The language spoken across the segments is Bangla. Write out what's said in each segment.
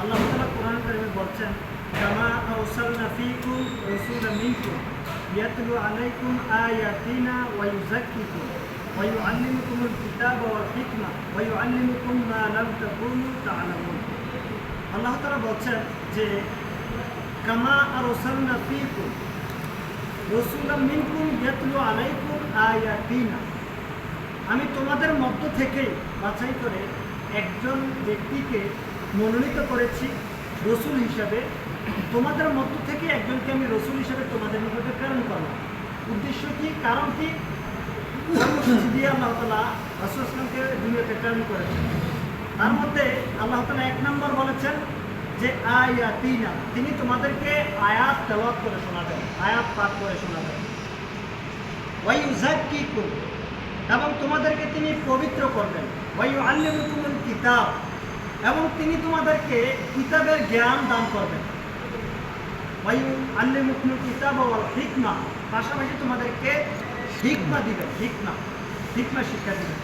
আল্লাহ তাআলা কোরআন কারিমে বলছেন, কামা আরসালনা ফীকুম রাসূলাম মিনকুম, ইয়াতলু আলাইকুম আয়াতিনা ওয়া ইউযাক্কিকুম, ওয়া ইউআল্লিমুকুমুল কিতাবা ওয়াল হিকমা, ওয়া ইউআল্লিমুকুম মা লাম তাকুনু তা'লামুন আল্লাহ তাআলা বলছেন যে, কামা আরসালনা ফীকুম রাসূলাম মিনকুম ইয়াতলু আলাইকুম আয়াতিনা। আমি তোমাদের মধ্য থেকে বাছাই করে একজন ব্যক্তিকে মনোনীত করেছি রসুল হিসাবে। তোমাদের মধ্য থেকে একজনকে আমি রসুল হিসাবে তোমাদের নিকটে প্রেরণ করলাম। উদ্দেশ্য কি? কারণ কি? প্রেরণ করেছেন। তার মধ্যে আল্লাহ তালা এক নম্বর বলেছেন যে, আয়াতিনা তিনি তোমাদেরকে আয়াত করে শোনাবেন, আয়াত পাঠ করে শোনাবেন। ওয়াই ইউজাক্কিকুম এবং তোমাদেরকে তিনি পবিত্র করবেন। ওয়াই আল্লিমুকুমুল কিতাব এবং তিনি তোমাদেরকে কিতাবের জ্ঞান দান করবেন। আল্লিমুকুমুল কিতাব ওয়াল পাশাপাশি তোমাদেরকে হিকমা দিবেন, হিকমা হিকমা শিক্ষা দিবেন।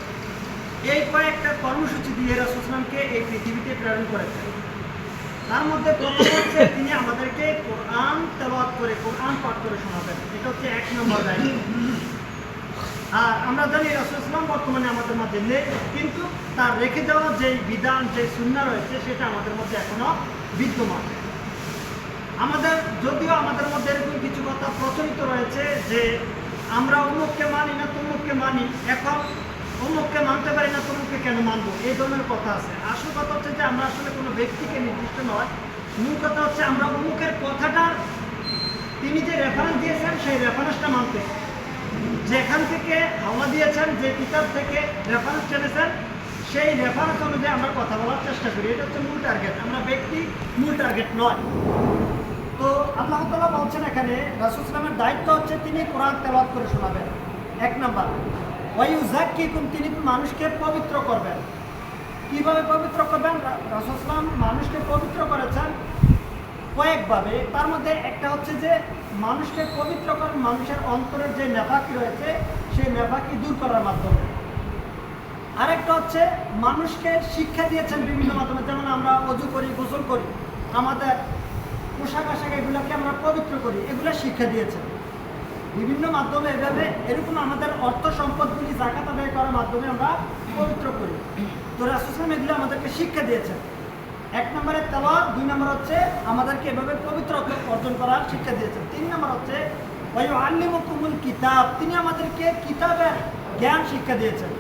এই কয়েকটা কর্মসূচি দিয়ে রাসুসলামকে এই পৃথিবীতে প্রেরণ করেছেন। তার মধ্যে প্রথম হচ্ছে তিনি আমাদেরকে কোরআন তেলাওয়াত করে, কোরআন পাঠ করে শোনাবেন। এটা হচ্ছে এক নম্বর দায়িত্ব। আর আমরা জানি রাসুল ইসলাম বর্তমানে আমাদের মধ্যে নেই, কিন্তু তার রেখে যাওয়া যে বিধান, যে সুন্না রয়েছে, সেটা আমাদের মধ্যে এখনও বিদ্যমান। আমাদের, যদিও আমাদের মধ্যে এরকম কিছু কথা প্রচলিত রয়েছে যে আমরা অমুককে মানি না, তমুককে মানি, এখন অমুককে মানতে পারি না, তমুককে কেন মানবো? এই ধরনের কথা আছে। আসল কথা হচ্ছে যে আমরা আসলে কোনো ব্যক্তিকে নির্দিষ্ট নয়। মূল কথা হচ্ছে আমরা অমুকের কথাটার, তিনি যে রেফারেন্স দিয়েছেন, সেই রেফারেন্সটা মানতে যেখান থেকে হাওয়া দিয়েছেন, যে কিতাব থেকে রেফারেন্স টেনেছেন সেই রেফারেন্স অনুযায়ী আমরা কথা বলার চেষ্টা করি। এটা হচ্ছে মূল টার্গেট আমরা ব্যক্তি মূল টার্গেট নয়। তো আল্লাহ তালা বলছেন এখানে, রাসুল ইসলামের দায়িত্ব হচ্ছে তিনি কোরআন তেলাওয়াত করে শোনাবেন। এক নাম্বার ওয়াইউজাক্কিকুম তিনি মানুষকে পবিত্র করবেন। কীভাবে পবিত্র করবেন? রাসুল ইসলাম মানুষকে পবিত্র করেছেন কয়েকভাবে, তার মধ্যে একটা হচ্ছে যে মানুষকে পবিত্র করেন মানুষের অন্তরের যে নেফাকি রয়েছে, সেই নেফাকি দূর করার মাধ্যমে। আরেকটা হচ্ছে মানুষকে শিক্ষা দিয়েছেন বিভিন্ন মাধ্যমে, যেমন আমরা অজু করি, গোসল করি, আমাদের পোশাক আশাক এগুলোকে আমরা পবিত্র করি, এগুলো শিক্ষা দিয়েছেন। বিভিন্ন মাধ্যমে এভাবে এরকম আমাদের অর্থ সম্পদগুলি জাকাত আদায় করার মাধ্যমে আমরা পবিত্র করি। তো রাসুসলাম এগুলো আমাদেরকে শিক্ষা দিয়েছেন। এক নম্বরে দুই নম্বর হচ্ছে আমাদেরকে এভাবে পবিত্র অর্জন করার শিক্ষা দিয়েছেন। তিন নম্বর হচ্ছে ওই আল্লিমুকুমুল কিতাব তিনি আমাদেরকে কিতাবের জ্ঞান শিক্ষা দিয়েছেন।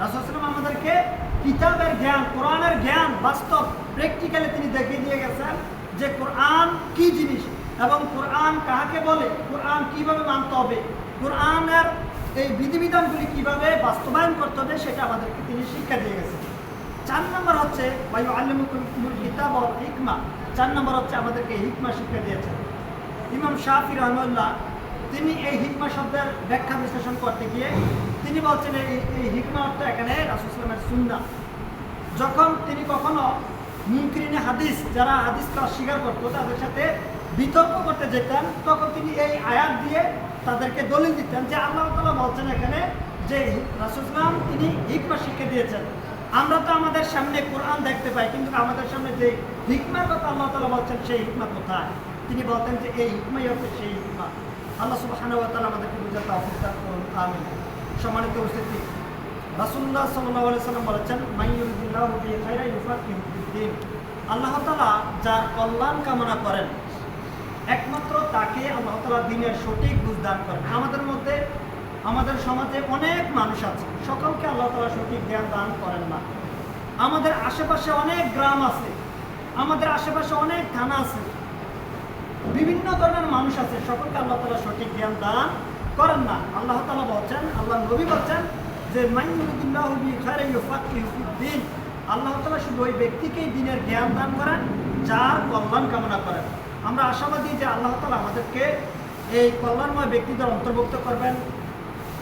রাসুসলাম আমাদেরকে কিতাবের জ্ঞান, কোরআনের জ্ঞান বাস্তব, প্র্যাকটিক্যালি তিনি দেখিয়ে দিয়ে গেছেন যে কোরআন কি জিনিস এবং কোরআন কাহাকে বলে, কোরআন কীভাবে মানতে হবে, কোরআনের এই বিধিবিধানগুলি কীভাবে বাস্তবায়ন করতে হবে, সেটা আমাদেরকে তিনি শিক্ষা দিয়ে গেছেন। চার নম্বর হচ্ছে চার নম্বর হচ্ছে, আমাদেরকে হিকমা শিক্ষা দিয়েছেন। ইমাম শাহি রহমুল্লাহ তিনি এই হিকমা শব্দের ব্যাখ্যা বিশ্লেষণ করতে গিয়ে তিনি বলছেন, এই হিকমা অর্থ এখানে রাসুসলামের সুন্না যখন তিনি কখনো মুমকিনে হাদিস, যারা হাদিসকে অস্বীকার করতো, তাদের সাথে বিতর্ক করতে যেতেন, তখন তিনি এই আয়াত দিয়ে তাদেরকে দলিল দিতেন যে আল্লাহ তালা বলছেন এখানে যে রাসুসলাম তিনি হিকমা শিক্ষা দিয়েছেন। আমরা তো আমাদের সামনে কোরআন দেখতে পাই, কিন্তু আমাদের সামনে যে হিকমার কথা আল্লাহ তালা বলছেন, সেই হিকমা কোথায়? তিনি বলতেন যে এই হিকমাই হচ্ছে সেই হিকমা। আল্লাহ সুবাহ তালা আমাদেরকে বুঝাতে অবস্থা করুন আমি সম্মানিত উপস্থিতি রাসুল্লাহ সাল্লাহ সাল্লাম বলেছেন আল্লাহ তালা যার কল্যাণ কামনা করেন, একমাত্র তাকে আল্লাহ তালা দিনের সঠিক বুঝদান করেন। আমাদের মধ্যে আমাদের সমাজে অনেক মানুষ আছে। সকলকে আল্লাহ তালা সঠিক জ্ঞান দান করেন না। আমাদের আশেপাশে অনেক গ্রাম আছে। আমাদের আশেপাশে অনেক থানা আছে। বিভিন্ন ধরনের মানুষ আছে, সকলকে আল্লাহ তালা সঠিক জ্ঞান দান করেন না। আল্লাহ তালা বলছেন, আল্লাহ নবী বলছেন যে আল্লাহ তালা শুধু ওই ব্যক্তিকেই দিনের জ্ঞান দান করেন, যার কল্যাণ কামনা করেন। আমরা আশাবাদী যে আল্লাহ তালা আমাদেরকে এই কল্যাণময় ব্যক্তিদের অন্তর্ভুক্ত করবেন।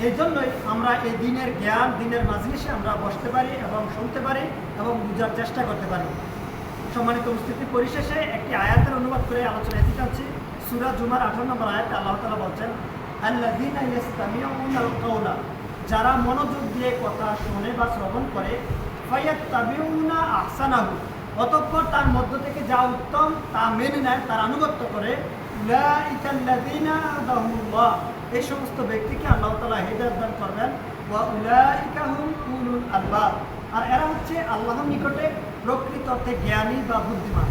এই জন্যই আমরা এই দিনের জ্ঞান, দিনের মাজলিসে আমরা বসতে পারি এবং শুনতে পারি এবং বুঝার চেষ্টা করতে পারি। সম্মানিত উপস্থিতি পরিশেষে একটি আয়াতের অনুবাদ করে আলোচনা এতে চাচ্ছি সুরা জুমার আঠারো নম্বর আয়াতে আল্লাহ তালা বলছেন আল্লাহ যারা মনোযোগ দিয়ে কথা শোনে বা শ্রবণ করে ফাইয়াত তাবিউনা আহসানাহু, অতঃপর তার মধ্য থেকে যা উত্তম তা মেনে নেয়, তার আনুগত্য করে এই সমস্ত ব্যক্তিকে আল্লাহ তাআলা হেদায়েত দান করবেন। ওয়া উলাইকা হুম উলুল আলবাব। আর এরা হচ্ছে আল্লাহর নিকটে প্রকৃত অর্থে জ্ঞানী বা বুদ্ধিমান।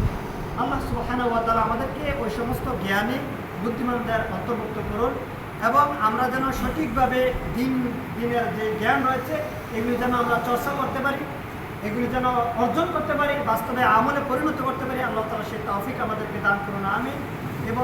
আল্লাহ সুবহানাহু ওয়া আমাদেরকে ওই সমস্ত জ্ঞানী, বুদ্ধিমানদের অন্তর্ভুক্ত করুন এবং আমরা যেন সঠিকভাবে দিন, দিনের যে জ্ঞান রয়েছে, এগুলি যেন আমরা চর্চা করতে পারি, এগুলি যেন অর্জন করতে পারি, বাস্তবে আমলে পরিণত করতে পারি, আল্লাহ তালা সেই তৌফিক আমাদেরকে দান করুন আমি